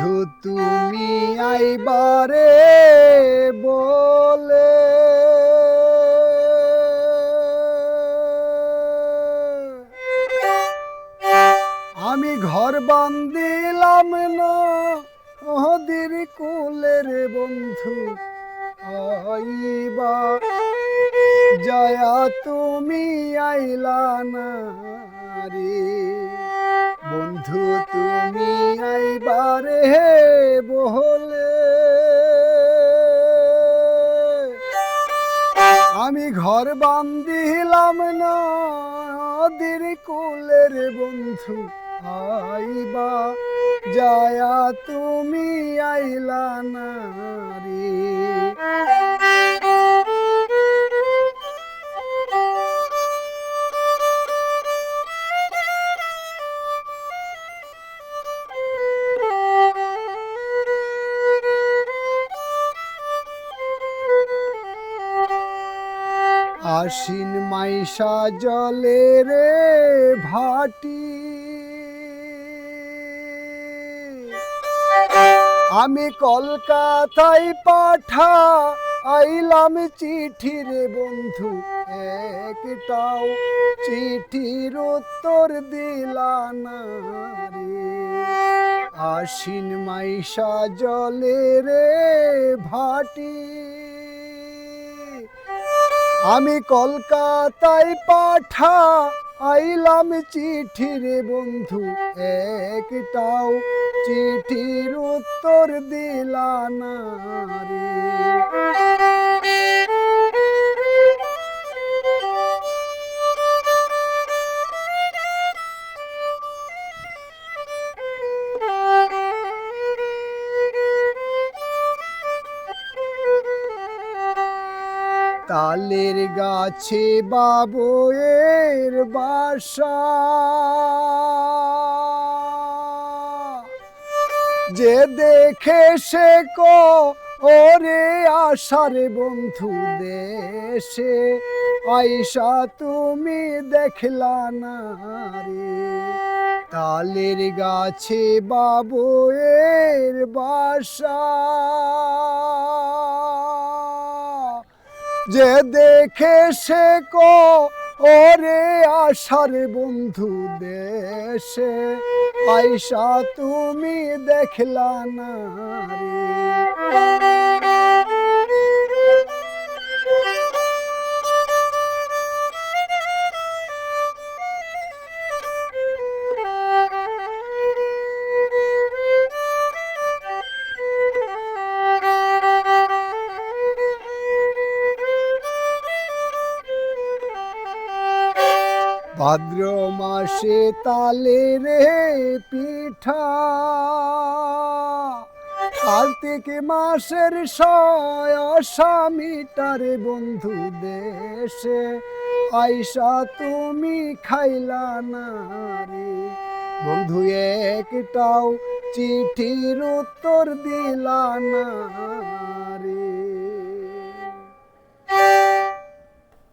বন্ধু, তুমি আইবারে বলে। আমি ঘর বান্দিলাম না ওদের কুলের বন্ধু, আইবা। জয়া তুমি আইলা না রে। বন্ধু, তুমি আইবারে বহলে। আমি ঘর বান্ধিলাম না ওদের কুলের বন্ধু। আইবা যায়া তুমি আইলা না। আশ্বিন মাইশা জলে রে ভাটি। আমি কলকাতায় পাঠা, আইলাম চিঠি রে বন্ধু একটাও। চিঠির উত্তর দিলা না রে। আশ্বিন মাইশা জলে রে ভাটি। আমি কলকাতায় পাঠা আইলাম চিঠির বন্ধু একটাও চিঠির উত্তর দিলা না। তালের গাছে বাবুয়ের বাসা। যে দেখে সে কো ওরে আশারে বন্ধু দেশে আইসা তুমি দেখলা না রে। তালের গাছে বাবুয়ের বাসা। যে দেখে সে কো ওরে আশার বন্ধু দেশে। আইসা তুমি দেখলা না রে। ভাদ্র মাসে তালে রে পিঠা। কার্তিক মাসের সয় বন্ধু দেশে। আইসা তুমি খাইলা না রে। বন্ধু একটাও চিঠির উত্তর দিলা না রে।